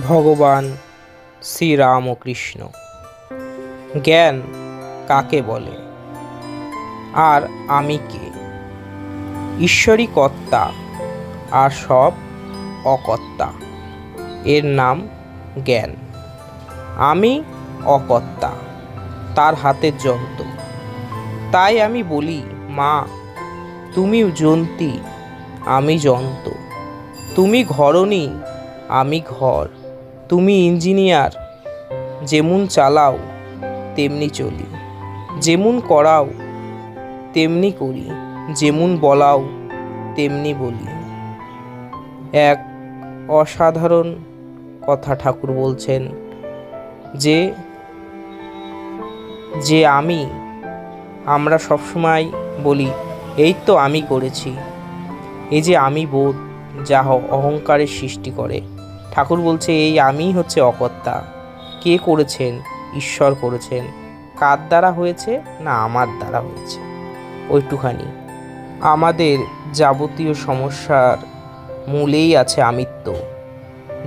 ভগবান শ্রীরামকৃষ্ণ। জ্ঞান কাকে বলে? আর আমি কে? ঈশ্বরই কর্তা আর সব অকর্তা। এর নাম জ্ঞান। আমি অকর্তা, তার হাতের যন্ত্র। তাই আমি বলি, মা তুমি জন্তি, আমি যন্ত্র। তুমি ঘরণী, আমি ঘর। তুমি ইঞ্জিনিয়ার, যেমন চালাও, তেমনি চলি। যেমন করাও, তেমনি করি। যেমন বলাও, তেমনি বলি। এক অসাধারণ কথা ঠাকুর বলছেন যে যে আমি, আমরা সবসময় বলি, এই তো আমি করেছি। এই যে আমি বোধ, যা অহংকারের সৃষ্টি করে। ঠাকুর বলছে, এই আমিই হচ্ছে অকর্তা। কে করেছেন? ঈশ্বর করেছেন। কার দ্বারা হয়েছে? না, আমার দ্বারা হয়েছে। ওইটুখানি। আমাদের যাবতীয় সমস্যার মূলেই আছে আমিত্ব,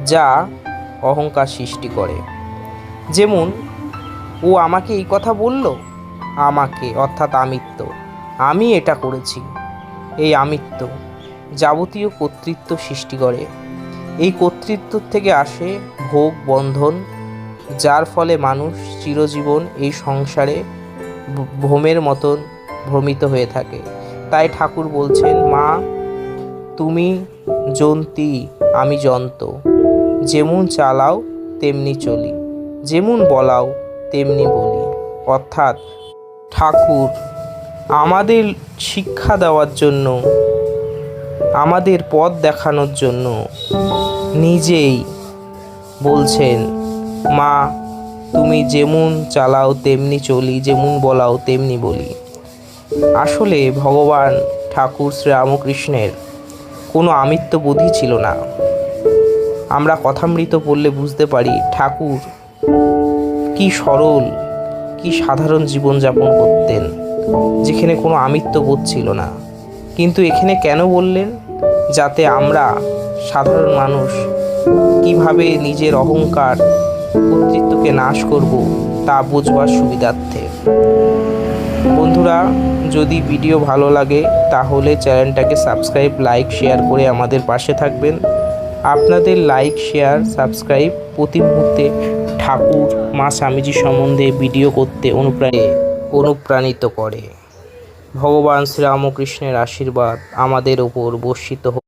যা অহংকার সৃষ্টি করে। যেমন, ও আমাকে এই কথা বলল? আমাকে, অর্থাৎ আমিত্ব। আমি এটা করেছি। এই আমিত্ব যাবতীয় কর্তৃত্ব সৃষ্টি করে। এই কর্তৃত্ব থেকে আসে ভোগ, বন্ধন, যার ফলে মানুষ চিরজীবন এই সংসারে ভ্রমের মতন ভ্রমিত হয়ে থাকে। তাই ঠাকুর বলছেন, মা, তুমি জন্তি, আমি যন্ত যেমন চালাও, তেমনি চলি। যেমন বলাও, তেমনি বলি। অর্থাৎ ঠাকুর আমাদের শিক্ষা দেওয়ার জন্য আমাদের পথ দেখানোর জন্য নিজেই বলছেন, মা, তুমি যেমন চালাও তেমনি চলি, যেমন বলাও তেমনি বলি। আসলে ভগবান ঠাকুর শ্রীরামকৃষ্ণের কোনো আমিত্ব বুদ্ধি ছিল না। আমরা কথামৃত পড়লে বুঝতে পারি ঠাকুর কি সরল, কি সাধারণ জীবনযাপন করতেন, যেখানে কোনো আমিত্ব বোধ ছিল না। কিন্তু এখানে কেন বললেন? যাতে আমরা সাধারণ মানুষ কীভাবে নিজের অহংকার, কর্তৃত্বকে নাশ করব তা বুঝবার সুবিধার্থে। বন্ধুরা, যদি ভিডিও ভালো লাগে, তাহলে চ্যানেলটাকে সাবস্ক্রাইব, লাইক, শেয়ার করে আমাদের পাশে থাকবেন। আপনাদের লাইক, শেয়ার, সাবস্ক্রাইব প্রতি মুহূর্তে ঠাকুর, মা স্বামীজি সম্বন্ধে ভিডিও করতে অনুপ্রাণে অনুপ্রাণিত করে। ভগবান শ্রীরামকৃষ্ণের আশীর্বাদ আমাদের ওপর বর্ষিত হোক।